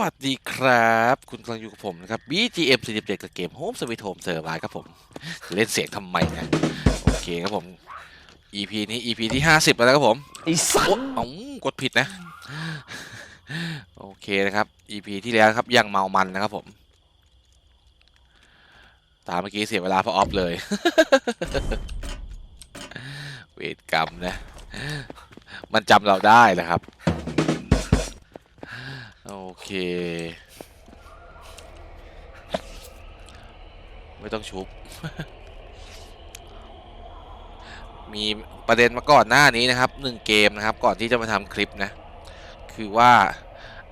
วัสดีครับ คุณกำลังอยู่กับผมนะครับ BGM 47กับเกม Home Sweet Home Survive ครับผมจะเล่นเสียงทำไมนะโอเคครับผม EP นี้ EP ที่ 50 แล้วนะครับผมไอ้สัตโอ๊ะว์เอ้ากดผิดนะ โอเคนะครับ EP ที่แล้วครับยังเมามันนะครับผม ตามเมื่อกี้เสียเวลาเพราะออฟเลย เวทกรรมนะ มันจำเราได้แหละครับ โอเค ไม่ต้องชุบ มีประเด็นมาก่อนหน้านี้นะครับหนึ่งเกมนะครับ ก่อนที่จะมาทำคลิปนะ คือว่า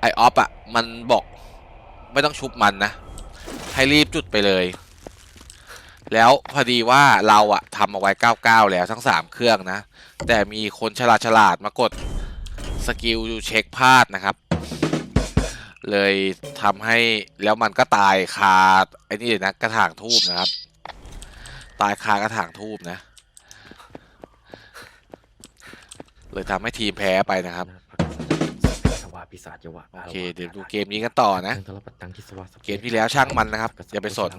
ไอออฟอะ มันบอกไม่ต้องชุบมันนะ ให้รีบจุดไปเลย แล้วพอดีว่าเราอะทำเอาไว้ 99 แล้วทั้ง 3 เครื่องนะ แต่มีคนฉลาดฉลาดมากดสกิลเช็คพลาดนะครับ เลยทำให้แล้วมันก็ตายคาไอ้นี่นะกระถางทูบนะครับ ตายคากระถางทูบนะ เลยทำให้ทีมแพ้ไปนะครับ ปิศาจยวะโอเคเดี๋ยวดูเกมนี้กันต่อนะทางตลปัตตังที่สวาสเกมที่แล้วช่างมันนะครับอย่าไปสน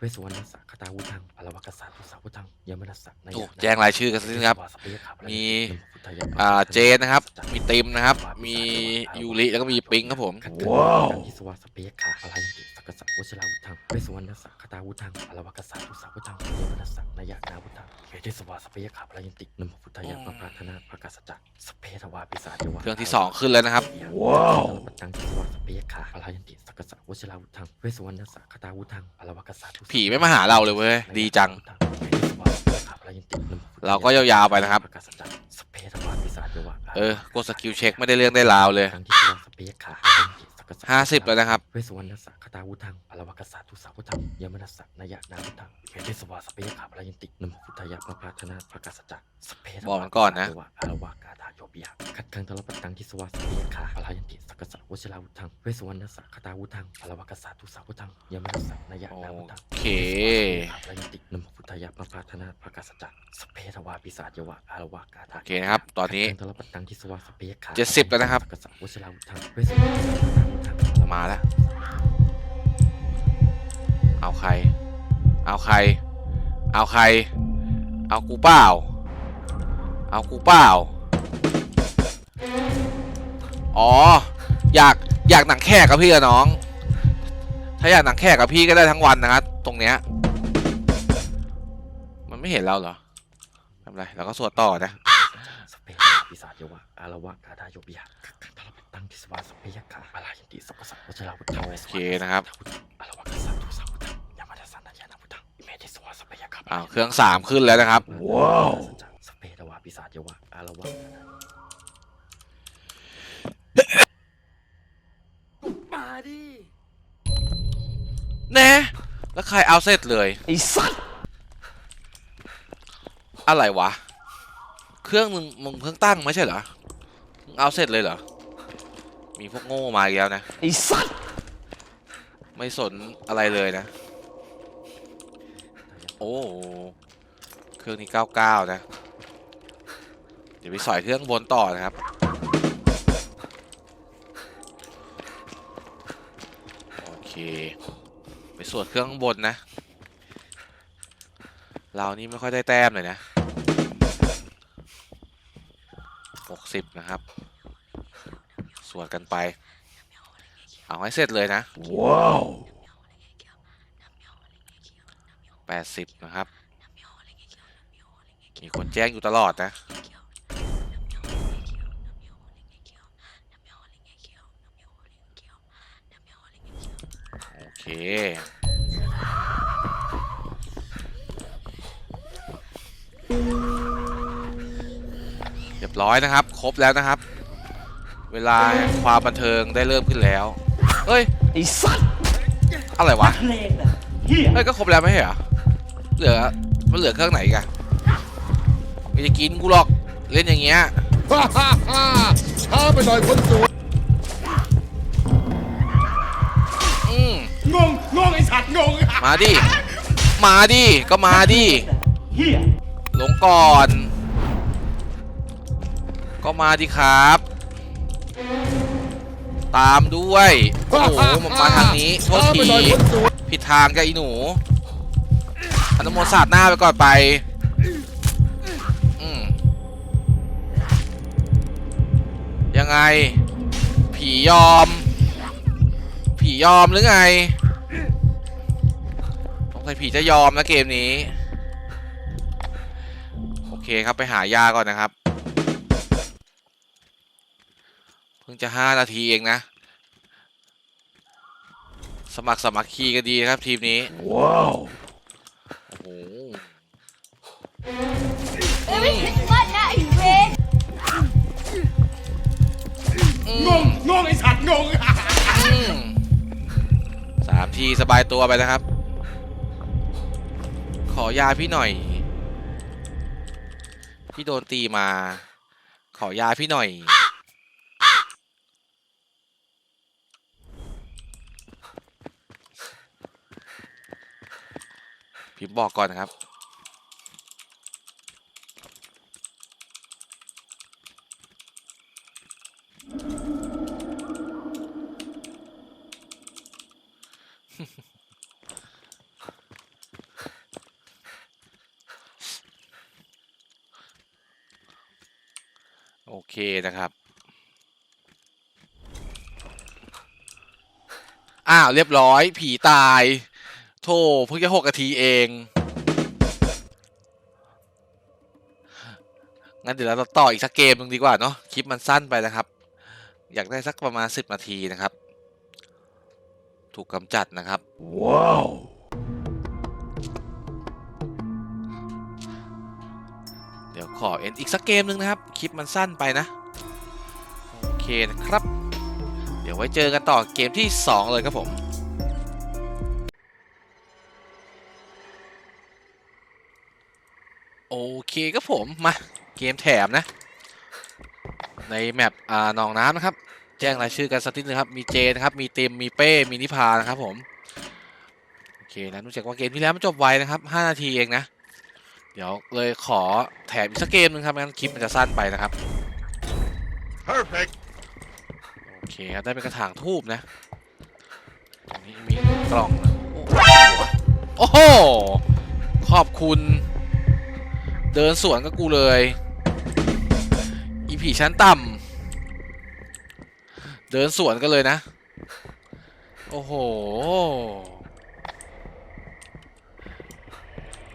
เวสวรรณสักคาตาวุธังอลวกษัตริย์ทุสาวุธังยมนัสสักนายโอ้แจ้งรายชื่อกันสักนิดนะครับ มีอ่าเจนนะครับ มีติมนะครับ มียูริแล้วก็มีปิงครับผมว้าวที่สวาสเปียขาอะไรติสักกษัตริย์วชิราวุธังเวสวรรณสักคาตาวุธังอลวกษัตริย์ทุสาวุธังยมนัสสักนายนาวุธังเวทิสวาสเปียขาอะไรตินมพุทธายะปปาธนาภกษัตริย์สเปทวาปิศาจยวะเครื่องที่สองขึ้นแล้วนะครับว้าวปัตตังที่สวาสเปียขาอรยันติสักกะสะวชิราวุธังเวสวรรณสักคตาวุธังอรวกษัตริย์ผีไม่มาหาเราเลยเว้ยดีจัง เราก็ยาวๆไปนะครับสเปทวาปิศาจยวะเออกดสกิลเช็คไม่ได้เรื่องได้ราวเลยทั้งที่สวาสเปียขาอรยันติสักกะสะห้าสิบแล้วนะครับ เวสวรรณสักคตาวุธังอรวกษัตริย์ทุสาวุธังยมนัสสักนายนาวุธังเวทิสวาสเปียขาอรยันตินมพุทธายะปปาธนาภกษัตริย์สเปทวาบอกมันก่อนนะอารวากาธา โยบิยะขัดขังตลปัตตังที่สวาสเปียขาอรยันติสักกะสะวชิราวุธัง เวสวรรณสักคตาวุธังอรวกษัตริย์ทุสาวุธังยมนัสสักนายนาวุธังโอเคพระยตินมพุทธายะปปาธนาภกษัตริย์สเพทวาปิศาจยวะอารวากาธาโอเคนะครับ ตอนนี้ตลปัตตังทิสวาสเปียขาเจ็ดสิบแล้วนะครับกษัตริย์วชิราวุธัง เวสวรรณสักคตาวุธังมาแล้ว เอาใคร เอาใคร เอาใคร เอากูเปล่า เอากูเปล่า อ๋อ อยากอยากหนังแขกกับพี่กับน้อง ถ้าอยากหนังแขกกับพี่ก็ได้ทั้งวันนะครับตรงเนี้ย มันไม่เห็นเราเหรอทำไรเราก็สวดต่อนะสเปทวาปิศาจยวะอารวากาธาโยบิยะตลปัตตังทิสวาสเปียขาอรยันติสักกษัตริย์วชิราวุธังโอเคนะครับอารวากษัตริย์ทุสาวุธังยามาดาสันนายนาวุธังอิเมทิสวาสเปียขาอ้าวเครื่องสามขึ้นแล้วนะครับ ว้าวสเปทวาปิศาจยวะอารวากาธา มาดิแน่แล้วใครเอาเสร็จเลย ไอ้สัตว์อะไรวะ เครื่องมึงมึงเพิ่งตั้งไม่ใช่เหรอมึงเอาเสร็จเลยเหรอ มีพวกโง่มาอีกแล้วนะ ไอ้สัตว์ไม่สนอะไรเลยนะ โอ้เครื่องนี้ 99 นะ เดี๋ยวไปสอยเครื่องบนต่อนะครับ ไปสวดเครื่องข้างบนนะ เรานี่ไม่ค่อยได้แต้มเลยนะ60นะครับ สวดกันไป เอาให้เสร็จเลยนะ ว้าว80นะครับ มีคนแจ้งอยู่ตลอดนะ โอ เคเรียบร้อยนะครับ ครบแล้วนะครับ เวลาแห่งความบันเทิงได้เริ่มขึ้นแล้วเฮ้ย ไอ้สัตว์อะไรวะ เพลงเหรอเฮียเฮ้ยก็ครบแล้วไม่ใช่เหรอ เหลือ มันเหลือเครื่องไหนอีกันไม่จะกินกูหรอก เล่นอย่างเงี้ย ฮ่าฮ่าฮ่าช้าไปหน่อยคนสวย มาดิ มาดิ ก็มาดิเฮียลงก่อน ก็มาดิครับ ตามด้วย โอ้โหมันมาทางนี้โทษช้าไปทีหน่อยคนสวยผิดทางกับอีหนูอนุโมศาสตร์หน้าไปก่อนไปอืมยังไง ผียอม ผียอมหรือไงสงสั ยผีจะยอมนะเกมนี้ โอเคครับไปหายาก่อนนะครับ เพิ่งจะห้านาทีเองนะ สมัครสมัครคีกันดีนะครับทีมนี้ ว้าว โอ้โหเอ้ยไม่ถึงว่านะไอ้เวนงงงงไอสัตว์งง อืมสามทีสบายตัวไปนะครับข อยาพี่หน่อย พี่โดนตีมา ขอยาพี่หน่อย พิมพ์บอกก่อนนะครับ นะครับอ้าวเรียบร้อย ผีตาย โธ่เพิ่งจะหกนาทีเอง งั้นเดี๋ยวเราต่ออีกสักเกมหนึงดีกว่าเนาะคลิปมันสั้นไปนะครับ อยากได้สักประมาณ 10 นาทีนะครับ ถูกกำจัดนะครับ ว้าว ขอเอ็นอีกสักเกมหนึ่งนะครับ คลิปมันสั้นไปนะ โอเคนะครับ เดี๋ยวไว้เจอกันต่อเกมที่ 2 เลยครับผมโอเคครับผม มา เกมแถมนะ ในแมปอ่าหนองน้ำนะครับ แจ้งรายชื่อกันสักนิดนึงครับ มีเจนะครับ มีเต็มมีเป้ มีนิพานะครับผม โอเคนะรู้จักว่าเกมที่แล้วมันจบไวนะครับ 5 นาทีเองนะ เดี๋ยวเลยขอแถมอีกสักเกมหนึงครับไม่งั้นคลิปมันจะสั้นไปนะครับ perfect โอเคครับได้เป็นกระถางทูบนะตรงนี้มีกล่องนะโอ้โหขอบคุณ เดินสวนกับกูเลย อีผีชั้นต่ำเดินสวนกันเลยนะ โอ้โห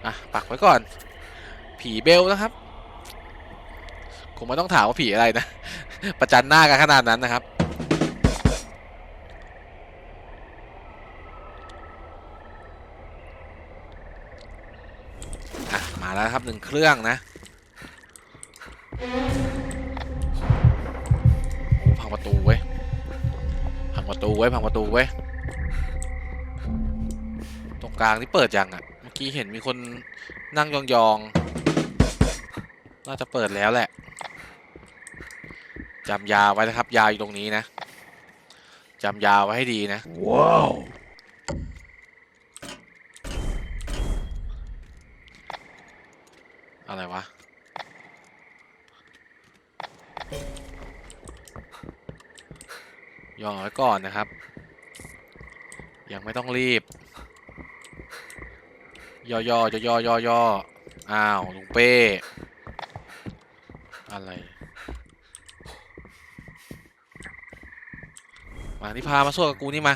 อะปักไว้ก่อน ผีเบลนะครับคงไม่ต้องถามว่าผีอะไรนะ ประจันหน้ากันขนาดนั้นนะครับ มาแล้วครับหนึ่งเครื่องนะพังประตูเว้ย พังประตูเว้ย พังประตูเว้ย ตรงกลางนี่เปิดยังอะเมื่อกี้เห็นมีคนนั่งยองๆ น่าจะเปิดแล้วแหละจำยาไว้นะครับ ยาอยู่ตรงนี้นะจำยาไว้ให้ดีนะ ว้าว อะไรวะย่อไว้ก่อนนะครับ ยังไม่ต้องรีบ ย่อย่อย่อย่อย่อย่ออ้าวลุงเป้ อะไร มาที่พามาสู้กับกูนี่มา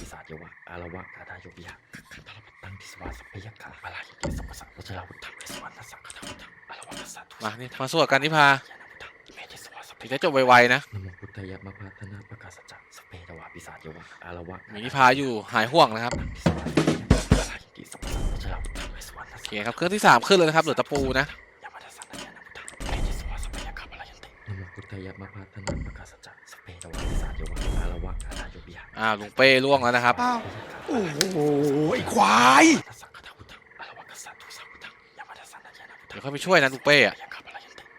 ปีศาจเยวะอารวะกาดาโยบิยะขันธรปัตตังทิสวาสพยขาอาลาหิติสัมปะสังวชราวุธังเวสวรรณสังฆทาวุธังอารวะกัสสะทุมานี่มาสู้กับกันที่พายานาวุธังเมธิสวาสพถึงยจะจบไวๆนะนะโมพุทธายะมะพาธนาปะกาสัจจะสเปตวาปีศาจเยวะอารวะมีนิพาอยู่หายห่วงนะครับตังทิสวาสพยขาอาลาหิติสัมปะสังวชราวุธังเวสวรรณโอสังเคครับเครื่องที่สามขึ้นเลยนะครับเหลือตะปูนะยามาทัสสะ อ้าวลุงเป้ล่วงแล้วนะครับ อ้าวโอ้โหไอควายสังฆทาวุธังอารวะกัสสะทุสังวุธังยามาทัสสะนายานาวุธังเดี๋ยวเข้าไปช่วยนะลุงเป้อะ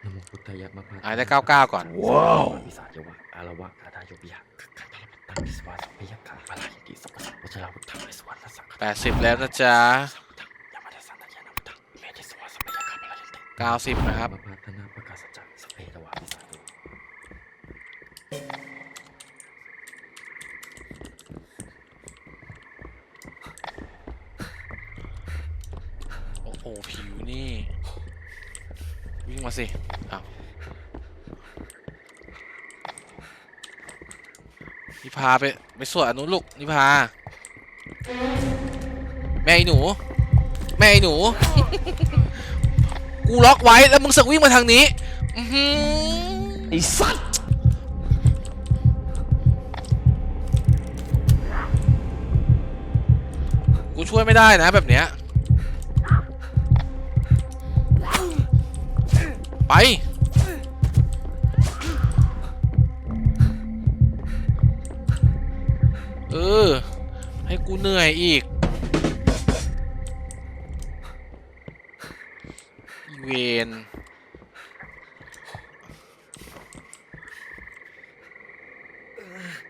นะโมพุทธายะมะพาอ่าได้เก้าเก้าก่อน ว้าววิสาเยวะอารวะกาดาโยบิยะขันธรปัตตังทิสวาสพยกาอาลาหิติสัพพะสังวชราวุธังเวสวรรณสังฆแปดสิบแล้วนะจ๊ะสังวุธังยามาทัสสะนายานาวุธังเมธิสวาสพยกาพลายันติเก้าสิบนะครับ โอ้ผิวนี่ วิ่งมาสิอ้าวนิพาไปไปสวดอนุลูกนิพา แม่ไอ้หนู แม่ไอ้หนู กูล็อกไว้แล้วมึงสึกวิ่งมาทางนี้อื้อหือ ไอ้สัตว์กูช่วยไม่ได้นะแบบเนี้ย ไป เออ ให้กูเหนื่อยอีกอีเวน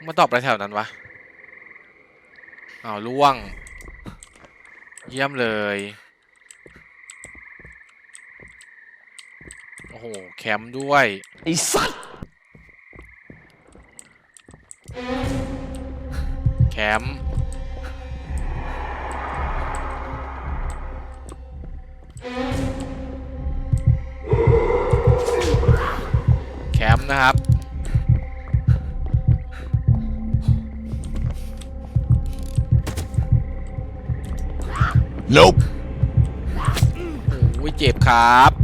มาตอบอะไรแถวนั้นวะอ้าวล่วง เยี่ยมเลย โอ้โห แคมป์ด้วย ไอ้สัตว์แคมป์แคมป์นะครับ Nope โอ้ยเจ็บครับ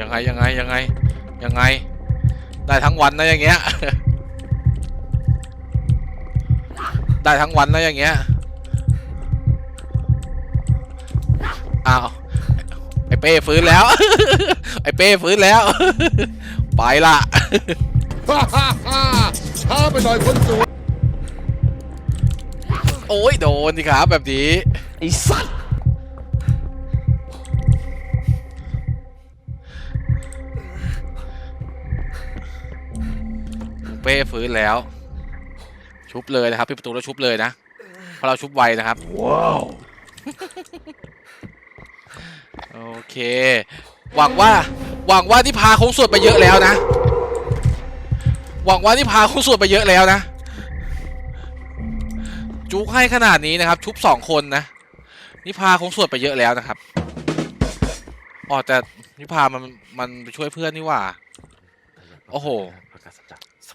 ยังไงยังไงยังไงยังไง ได้ทั้งวันนะอย่างเงี้ย ได้ทั้งวันนะอย่างเงี้ย อ้าว ไอเป้ฟื้นแล้ว ไอเป้ฟื้นแล้ว ไปละฮ่าฮ่าฮ่าช้าไปหน่อยคนสวยโอ้ยโดนสิครับแบบนี้ ไอสัตว์ ป้ฟื้นแล้ว ชุบเลยนะครับพี่ประตูแล้วชุบเลยนะเพราะเราชุบไวนะครับว้าวโอเค หวังว่าหวังว่าที่พาคงสวดไปเยอะแล้วนะ หวังว่าที่พาคงสวดไปเยอะแล้วนะจุกให้ขนาดนี้นะครับ ชุบสองคนนะนิพาคงสวดไปเยอะแล้วนะครับอ๋อแต่นิพามันมันไปช่วยเพื่อนนี่หว่า โอ้โห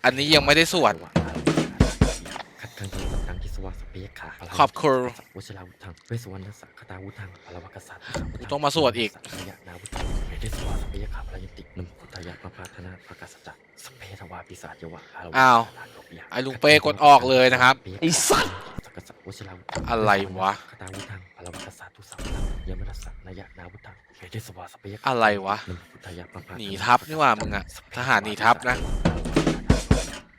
อันนี้ยังไม่ได้สวด ขัดขังจังหวัดดังที่สวาสเปียขาขอบคุณวชิราวุธังเวสวรรณสักคตาวุธังพลวกษัตริย์กูต้องมาสวดอีกนยนาวุธังเอเดสวาสเปียขาพลายันตินมพุทธายะปะพาธนาภกษัตริย์สพเพทวาปิศาจยวะอารวะอ้าวไอ้ลุงเป้กดออกเลยนะครับไอ้สัตว์สักกษัตริย์วชิราวุธังอะไรวะคตาวุธังพลวกษัตริย์ทุสัพพังยมนัสสะนยนาวุธังเอเดสวาสเปียขาอะไรวะนมพุทธายะปะพาธาหนีทัพนี่หว่ามึงอะทหารหนีทัพนะ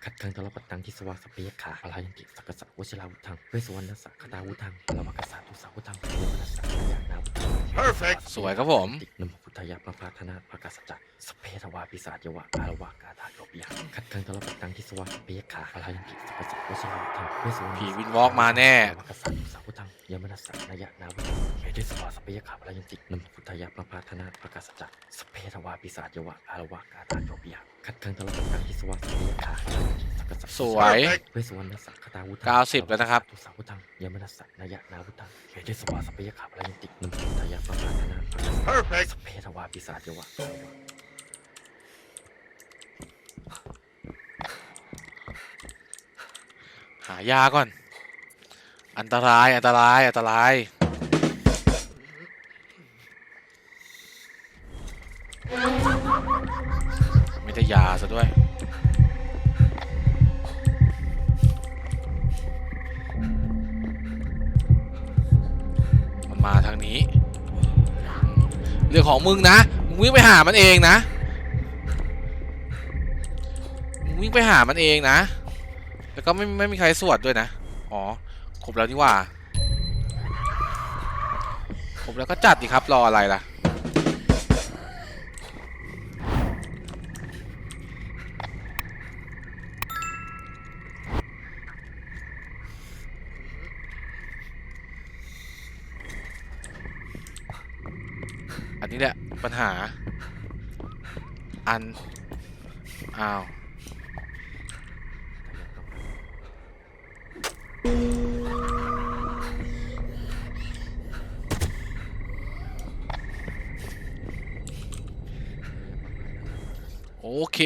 ขัดขังตลอดตังที่สวาสเปียขาพลายันติสักกษัตริย์วชิราวุธังเวสวรรณสักคตาวุธังพลวกษัตริย์ทุสัพพังยมนัสสะนยนาวุธัง Perfect สวยครับผมนมพุทธายะปะพาธนาภกษัตริย์สพเพทวาปิศาจยวะอารวะกาธาโยปิยะขัดขังตลอดตังที่สวาสเปียขาพลายันติสักกษัตริย์วชิราวุธังเวสวรรณผีวินวอล์กมาแน่พลวกษัตริย์ทุสัพพังยมนัสสะนยนาวุธังเอเดสวาสเปียขาพลายันตินมพุทธายะปะพาธนาภกษัตริย์สพเพทวาปิศาจยวะอารวะกาธาโยปิยะ ขัดขังตลอดตังที่สวาสเปียขาพลายันติสักกษัตริย์สวย เวสวรรณสักคตาวุธัง90แล้วนะครับทุสัพพังยมนัสสะนยนาวุธังเอเดสวาสเปียขาพลายันตินมพุทธายะปะพาธนาภกษัตริย์ Perfect สพเพทวาปิศาจยวะหายาก่อน อันตรายอันตรายอันตราย มึงนะมึงวิ่งไปหามันเองนะมึงวิ่งไปหามันเองนะ แล้วก็ไม่ไม่มีใครสวดด้วยนะ อ๋อครบแล้วนี่ว่าครบแล้วก็จัดดิครับรออะไรล่ะ ปัญหา อัน อ้าว โอเค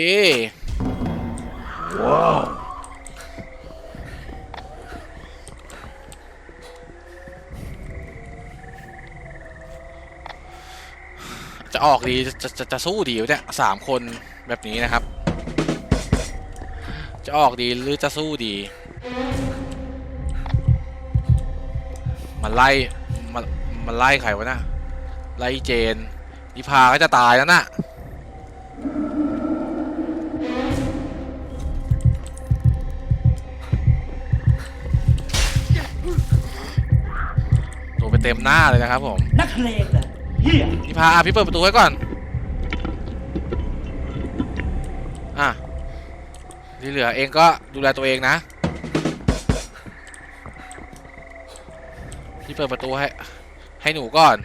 ว้าว จะออกดีจะจะจะจะสู้ดีเนี่ยสามคนแบบนี้นะครับ จะออกดีหรือจะสู้ดี มันไล่มันมันไล่ใครวะนะไล่เจนนิพาก็จะตายแล้วน่ะโดนไปเต็มหน้าเลยนะครับผม นักเลง เหรอเฮียพี่พาอะพี่เปิดประตูไว้ก่อน อะที่เหลือเองก็ดูแลตัวเองนะ พี่เปิดประตูให้ ให้หนูก่อน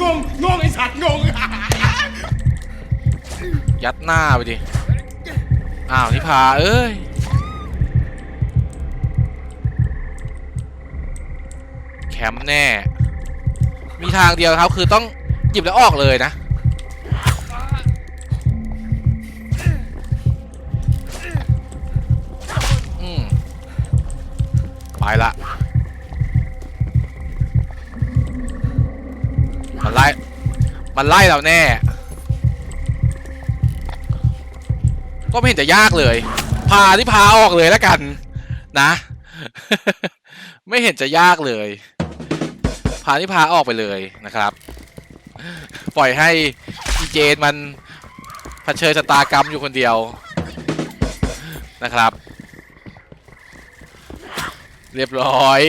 งงงงไอสัตว์งงยัดหน้าไปดิ อ้าวนิพาเอ้ย มป์แน่ มีทางเดียวครับ คือต้องหยิบแล้วออกเลยนะ อืม ไปละมันไล่ มันไล่เราแน่ ก็ไม่เห็นจะยากเลย พาที่พาออกเลยแล้วกัน นะ ไม่เห็นจะยากเลย พาที่พาออกไปเลยนะครับ ปล่อยให้อีเจนมันเผชิญชะตากรรมอยู่คนเดียวนะครับ เรียบร้อย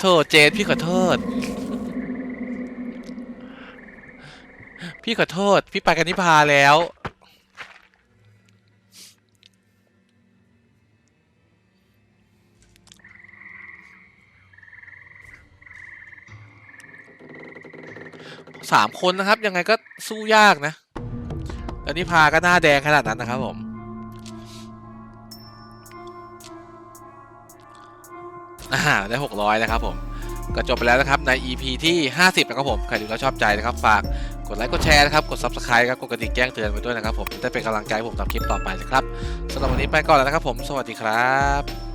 โทษเจนพี่ขอโทษ พี่ขอโทษ พี่ไปกันนิพาแล้ว สามคนนะครับ ยังไงก็สู้ยากนะแล้วนิพาก็หน้าแดงขนาดนั้นนะครับผม อ่าได้600นะครับผมก็จบไปแล้วนะครับ ใน EP ที่ 50 นะครับผม ใครดูแล้วชอบใจนะครับ ฝากกดไลค์ กดแชร์นะครับ กด Subscribe ครับ กดกระดิ่งแจ้งเตือนไว้ด้วยนะครับผม จะได้เป็นกำลังใจผมทำคลิปต่อไปนะครับสำหรับวันนี้ไปก่อนแล้วนะครับผม สวัสดีครับ